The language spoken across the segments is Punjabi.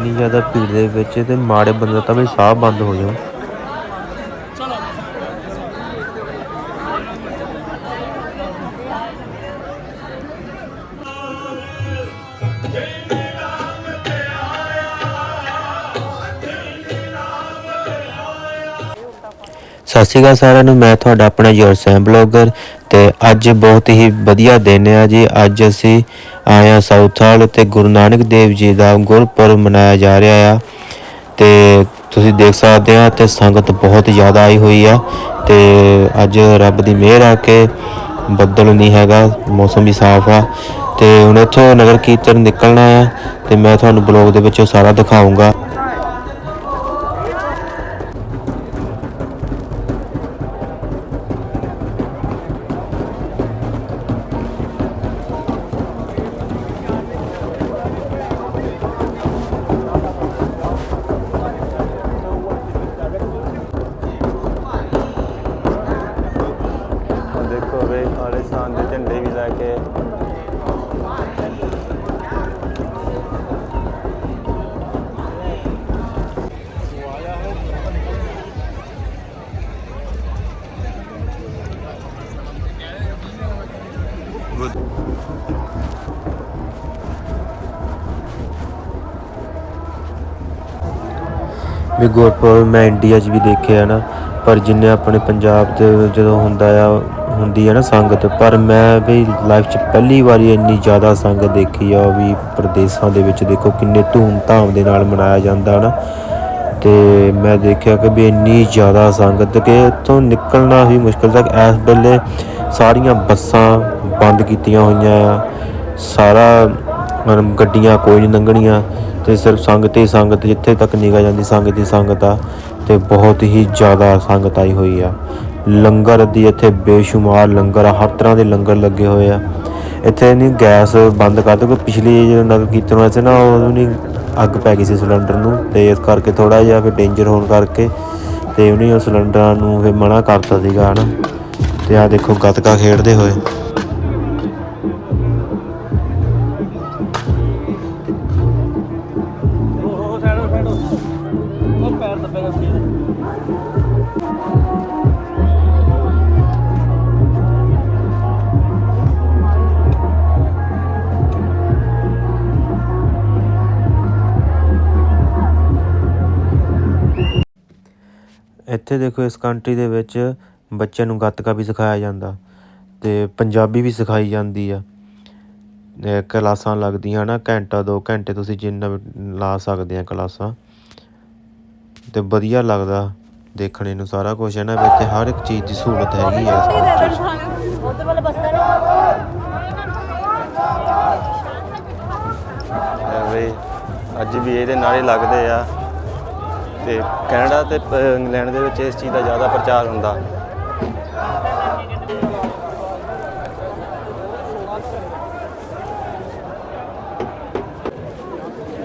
ਇੰਨੀ ਜ਼ਿਆਦਾ ਭੀੜ ਦੇ ਵਿੱਚ ਤੇ ਮਾੜੇ ਬੰਦੇ ਤਾਂ ਵੀ ਸਾਹ ਬੰਦ ਹੋ ਜਾਊ। ਸਤਿ ਸ਼੍ਰੀ ਅਕਾਲ ਸਾਰਿਆਂ ਨੂੰ, ਮੈਂ ਤੁਹਾਡਾ ਆਪਣਾ ਯੂਰਸੈਮ ਬਲੌਗਰ ਤੇ ਅੱਜ ਬਹੁਤ ਹੀ ਵਧੀਆ ਦਿਨ ਆ ਜੀ। ਅੱਜ ਅਸੀਂ ਆਇਆ ਆ ਸਾਊਥ ਹਾਲ ਤੇ ਗੁਰੂ ਨਾਨਕ ਦੇਵ ਜੀ ਦਾ ਗੁਰਪੁਰਬ ਮਨਾਇਆ ਜਾ ਰਿਹਾ ਆ। ਤੇ ਤੁਸੀਂ ਦੇਖ ਸਕਦੇ ਆ ਤੇ ਸੰਗਤ ਬਹੁਤ ਜ਼ਿਆਦਾ ਆਈ ਹੋਈ ਆ। ਤੇ ਅੱਜ ਰੱਬ ਦੀ ਮਿਹਰ ਆ ਕੇ ਬੱਦਲ ਨਹੀਂ ਹੈਗਾ, ਮੌਸਮ ਵੀ ਸਾਫ਼ ਆ। ਤੇ ਹੁਣ ਇੱਥੋਂ ਨਗਰ ਕੀਰਤਨ ਨਿਕਲਣਾ ਆ ਤੇ ਮੈਂ ਤੁਹਾਨੂੰ ਬਲੌਗ ਦੇ ਵਿੱਚ ਉਹ ਸਾਰਾ ਦਿਖਾਉਂਗਾ ਵੀ ਗੁਰਪੁਰਬ ਮੈਂ ਇੰਡੀਆ 'ਚ ਵੀ ਦੇਖਿਆ ਨਾ, ਪਰ ਜਿੰਨੇ ਆਪਣੇ ਪੰਜਾਬ ਦੇ ਜਦੋਂ ਹੁੰਦਾ ਆ, ਹੁੰਦੀ ਹੈ ਨਾ ਸੰਗਤ, ਪਰ ਮੈਂ ਵੀ ਲਾਈਫ 'ਚ ਪਹਿਲੀ ਵਾਰੀ ਇੰਨੀ ਜ਼ਿਆਦਾ ਸੰਗਤ ਦੇਖੀ ਆ, ਵੀ ਪ੍ਰਦੇਸ਼ਾਂ ਦੇ ਵਿੱਚ ਦੇਖੋ ਕਿੰਨੇ ਧੂਮ-ਧਾਮ ਦੇ ਨਾਲ ਮਨਾਇਆ ਜਾਂਦਾ ਨਾ। ਤੇ ਮੈਂ ਦੇਖਿਆ ਕਿ ਵੀ ਇੰਨੀ ਜ਼ਿਆਦਾ ਸੰਗਤ ਕਿ ਇੱਥੋਂ ਨਿਕਲਣਾ ਵੀ ਮੁਸ਼ਕਲ ਤੱਕ ਇਸ ਵੇਲੇ ਸਾਰੀਆਂ ਬੱਸਾਂ ਬੰਦ ਕੀਤੀਆਂ ਹੋਈਆਂ ਆ, ਸਾਰਾ ਗੱਡੀਆਂ ਕੋਈ ਨਹੀਂ ਲੰਘਣੀਆਂ। ਤੇ ਸਿਰਫ ਸੰਗਤ ਹੀ ਸੰਗਤ, ਜਿੱਥੇ ਤੱਕ ਨਿਗਾਹ ਜਾਂਦੀ ਸੰਗਤ ਹੀ ਸੰਗਤ ਆ, ਤੇ ਬਹੁਤ ਹੀ ਜ਼ਿਆਦਾ ਸੰਗਤ ਆਈ ਹੋਈ ਆ। ਲੰਗਰ ਦੀ ਇੱਥੇ ਬੇਸ਼ੁਮਾਰ ਲੰਗਰ ਆ, ਹਰ ਤਰ੍ਹਾਂ ਦੇ ਲੰਗਰ ਲੱਗੇ ਹੋਏ ਆ। ਇੱਥੇ ਨਹੀਂ ਗੈਸ ਬੰਦ ਕਰ ਦਿਓ ਕਿ ਪਿਛਲੀ ਜਦੋਂ ਨਗਰ ਕੀਰਤਨ ਹੋਇਆ ਸੀ ਨਾ ਉਹ ਨਹੀਂ ਅੱਗ ਪੈ ਗਈ ਸੀ ਸਿਲੰਡਰ ਨੂੰ, ਤੇ ਇਸ ਕਰਕੇ ਥੋੜਾ ਜਿਹਾ ਫਿਰ ਡੇਂਜਰ ਹੋਣ ਕਰਕੇ ਤੇ ਉਹਨੇ ਉਹ ਸਿਲੰਡਰਾਂ ਨੂੰ ਫਿਰ ਮਨਾ ਕਰਤਾ ਸੀਗਾ, ਹਨਾ। ਤੇ ਆ ਦੇਖੋ ਗੱਤਕਾ ਖੇਡਦੇ ਹੋਏ। ਇੱਥੇ ਦੇਖੋ ਇਸ ਕੰਟਰੀ ਦੇ ਵਿੱਚ ਬੱਚਿਆਂ ਨੂੰ ਗੱਤਕਾ ਵੀ ਸਿਖਾਇਆ ਜਾਂਦਾ ਤੇ ਪੰਜਾਬੀ ਵੀ ਸਿਖਾਈ ਜਾਂਦੀ ਆ। ਇਹ ਕਲਾਸਾਂ ਲੱਗਦੀਆਂ ਨਾ ਘੰਟਾ ਦੋ ਘੰਟੇ ਤੁਸੀਂ ਜਿੰਨਾ ਲਾ ਸਕਦੇ ਆ ਕਲਾਸਾਂ। ਤੇ ਵਧੀਆ ਲੱਗਦਾ ਦੇਖਣੇ ਨੂੰ ਸਾਰਾ ਕੁਝ ਹੈ ਨਾ ਵੀ ਇੱਥੇ ਹਰ ਇੱਕ ਚੀਜ਼ ਦੀ ਸਹੂਲਤ ਹੈਗੀ ਆ ਇਸ 'ਚ। ਅੱਜ ਵੀ ਇਹਦੇ ਨਾਰੇ ਲੱਗਦੇ ਆ। ਤੇ ਕੈਨੇਡਾ ਤੇ ਪ- ਇੰਗਲੈਂਡ ਦੇ ਵਿੱਚ ਇਸ ਚੀਜ਼ ਦਾ ਜ਼ਿਆਦਾ ਪ੍ਰਚਾਰ ਹੁੰਦਾ।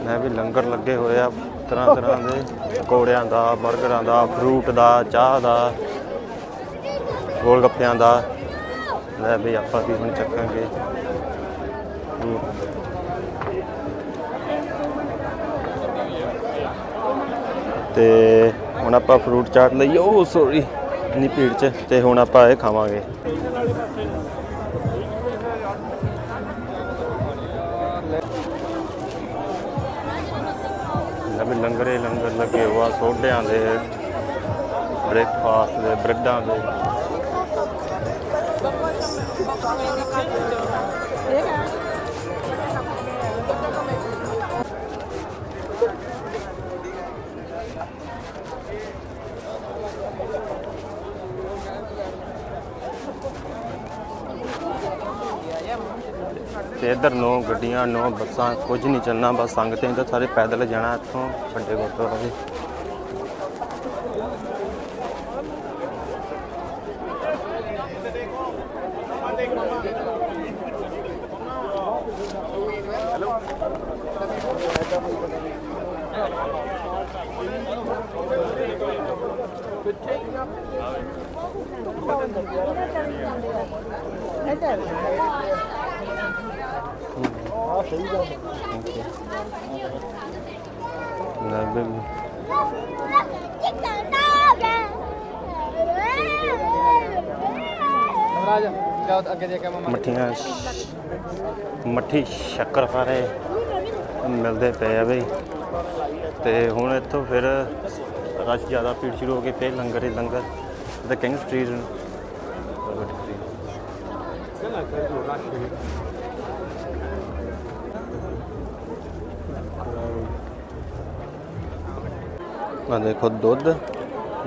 ਮੈਂ ਵੀ ਲੰਗਰ ਲੱਗੇ ਹੋਏ ਆ, ਤਰ੍ਹਾਂ ਤਰ੍ਹਾਂ ਦੇ, ਪਕੌੜਿਆਂ ਦਾ 버ਗਰਾਂ ਦਾ ਫਰੂਟ ਦਾ, ਚਾਹ ਦਾ ਗੋਲ ਗੱਪਿਆਂ ਦਾ। ਲੈ ਵੀ ਆਪਾਂ ਵੀ ਹੁਣ ਚੱਕਾਂਗੇ। ਤੇ ਹੁਣ ਆਪਾਂ ਫਰੂਟ ਚਾਟ ਲਈ ਉਹ ਸੌਰੀ ਇੰਨੀ ਭੀੜ 'ਚ। ਤੇ ਹੁਣ ਆਪਾਂ ਇਹ ਖਾਵਾਂਗੇ। ਲੰਗਰ ਲੰਗਰੇ ਲੰਗਰ ਲੱਗੇ ਹੋਆ ਸੋਡਿਆਂ ਦੇ ਬ੍ਰੇਕਫਾਸਟ ਦੇ, ਬ੍ਰੈਡਾਂ ਦੇ। ਤੇ ਇਧਰ ਨੋ ਗੱਡੀਆਂ, ਨੋ ਬੱਸਾਂ, ਕੁਝ ਨਹੀਂ ਚੱਲਣਾ, ਬਸ ਸੰਗਤਾਂ ਤਾਂ ਸਾਰੇ ਪੈਦਲ ਜਾਣਾ ਇੱਥੋਂ ਵੱਡੇ ਗੁਰਦੁਆਰੇ ਦੇ Thank you. ਮੱਠੀਆਂ ਮੱਠੀ ਸ਼ੱਕਰ ਸ਼ੱਕਰਫਾਰੇ ਮਿਲਦੇ ਪਏ ਆ ਬਈ। ਤੇ ਹੁਣ ਇੱਥੋਂ ਫਿਰ ਰਸ਼ ਜ਼ਿਆਦਾ ਭੀੜ ਸ਼ੁਰੂ ਹੋ ਗਈ ਫਿਰ ਲੰਗਰ ਹੀ ਲੰਗਰ। ਦਾ ਕਿੰਗ ਸਟਰੀਟ ਨੂੰ ਆ ਦੇਖੋ ਦੁੱਧ,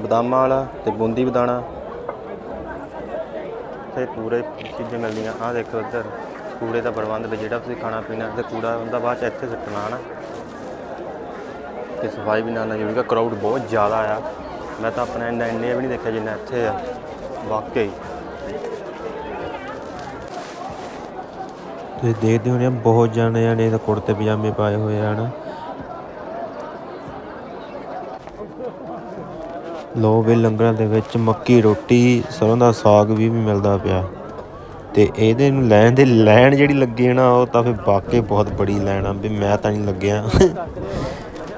ਬਦਾਮਾਂ ਵਾਲਾ ਤੇ ਬੂੰਦੀ ਬਦਾਣਾ। ਤੇ ਪੂਰੇ ਚੀਜ਼ਾਂ ਮਿਲਦੀਆਂ। ਆਹ ਦੇਖੋ ਇੱਧਰ, ਕੂੜੇ ਦਾ ਪ੍ਰਬੰਧ ਵੀ ਜਿਹੜਾ ਤੁਸੀਂ ਖਾਣਾ ਪੀਣਾ ਤੇ ਕੂੜਾ ਹੁੰਦਾ, ਬਾਅਦ ਚ ਇੱਥੇ ਸੁੱਟਣਾ, ਹਨਾ। ਤੇ ਸਫ਼ਾਈ ਵੀ ਨਾਲ ਜ਼ਰੂਰੀ ਕਰਾਊਡ ਬਹੁਤ ਜ਼ਿਆਦਾ ਆ। ਮੈਂ ਤਾਂ ਆਪਣੇ ਇੰਨਾ ਇੰਨੇ ਵੀ ਨਹੀਂ ਦੇਖਿਆ ਜਿੰਨਾ ਇੱਥੇ ਆ, ਵਾਕਈ। ਤੁਸੀਂ ਦੇਖਦੇ ਹੋਣੇ ਆ, ਬਹੁਤ ਜਾਣੇ ਜਾਣੇ ਤਾਂ ਕੁੜਤੇ ਪਜਾਮੇ ਪਾਏ ਹੋਏ ਆ, ਹਨਾ। ਲੋ ਵੀ ਲੰਗਰਾਂ ਦੇ ਵਿੱਚ ਮੱਕੀ ਰੋਟੀ, ਸਰੋਂ ਦਾ ਸਾਗ ਵੀ ਮਿਲਦਾ ਪਿਆ। ਤੇ ਇਹਦੇ ਨੂੰ ਲੈਣ ਦੇ ਲੈਣ ਜਿਹੜੀ ਲੱਗੀ ਹੈ ਨਾ, ਉਹ ਤਾਂ ਫਿਰ ਵਾਕਈ ਬਹੁਤ ਬੜੀ ਲੈਣ ਆ, ਵੀ ਮੈਂ ਤਾਂ ਨਹੀਂ ਲੱਗਿਆ।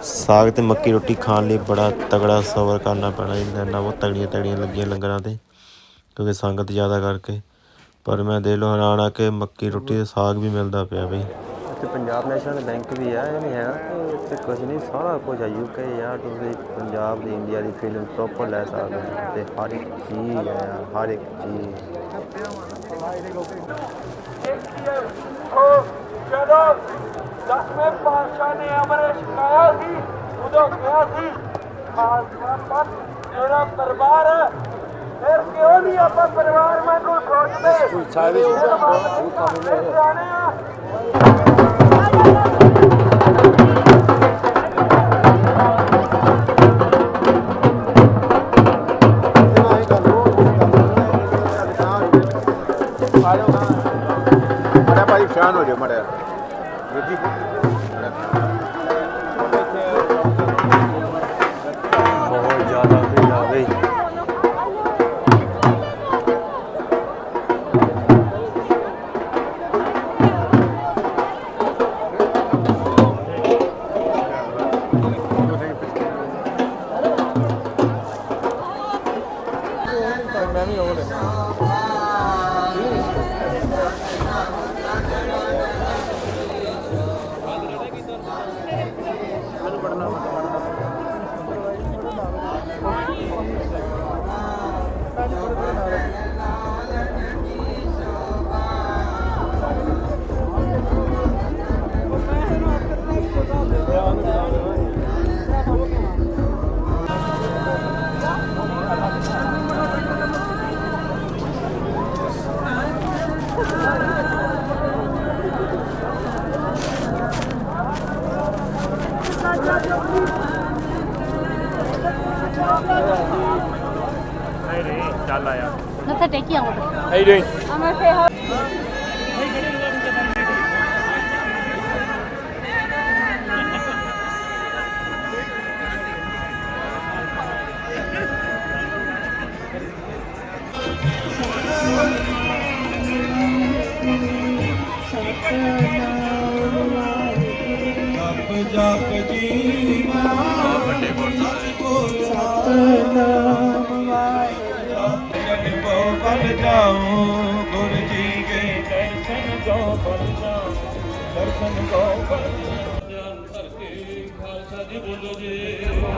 ਸਾਗ ਤੇ ਮੱਕੀ ਰੋਟੀ ਖਾਣ ਲਈ ਬੜਾ ਤਗੜਾ ਸਬਰ ਕਰਨਾ ਪੈਣਾ ਇਹਨਾਂ ਨਾਲ ਬਹੁਤ ਤਗੜੀਆਂ ਤਗੜੀਆਂ ਲੱਗੀਆਂ ਲੰਗਰਾਂ ਤੇ, ਕਿਉਂਕਿ ਸੰਗਤ ਜ਼ਿਆਦਾ ਕਰਕੇ। ਪਰ ਮੈਂ ਦੇ ਲੋ ਹੈਰਾਨ ਆ ਕਿ ਮੱਕੀ ਰੋਟੀ ਤੇ ਸਾਗ ਵੀ ਮਿਲਦਾ ਪਿਆ ਬਈ। ਇੱਥੇ ਪੰਜਾਬ ਨੈਸ਼ਨਲ ਬੈਂਕ ਵੀ ਆ ਇਹ ਨਹੀਂ ਹੈਗਾ ਕਿ ਇੱਥੇ ਕੁਝ ਨਹੀਂ ਸਾਰਾ ਕੁਝ ਆ ਯੂਕੇ ਯਾਰ ਤੁਸੀਂ ਪੰਜਾਬ ਦੀ ਇੰਡੀਆ ਦੀ ਫੀਲਿੰਗ ਪ੍ਰੋਪਰ ਲੈ ਸਕਦੇ ਹੋ ਤੇ ਹਰ ਇੱਕ ਚੀਜ਼ ਹੈ ਯਾਰ, ਹਰ ਇੱਕ ਚੀਜ਼। ਉਹ ਜਦੋਂ ਦਸਵੇਂ ਪਾਤਸ਼ਾਹ ਨੇ ਅਮਰ ਛਕਾਇਆ ਸੀ ਉਦੋਂ ਕਿਹਾ ਸੀ ਖਾਲਸਾ ਪੰਥ ਮੇਰਾ ਪਰਿਵਾਰ ਹੈ ਫਿਰ ਕਿਉਂ ਨਹੀਂ ਆਪਾਂ ਪਰਿਵਾਰ ਵਾਂਗੂ ਸੋਚਦੇ ਸਾਰੇ ਭਾਈ ਸ਼ਾਨ ਹੋ ਜਾ ਮੜਾ ਵੀਰ ਬਹੁਤ ਜ਼ਿਆਦਾ ਭੀੜ ਆ ਬਈ ਮੈਂ ਵੀ ਉਹ ਲੈ এটাই কি আমাদের?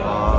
아.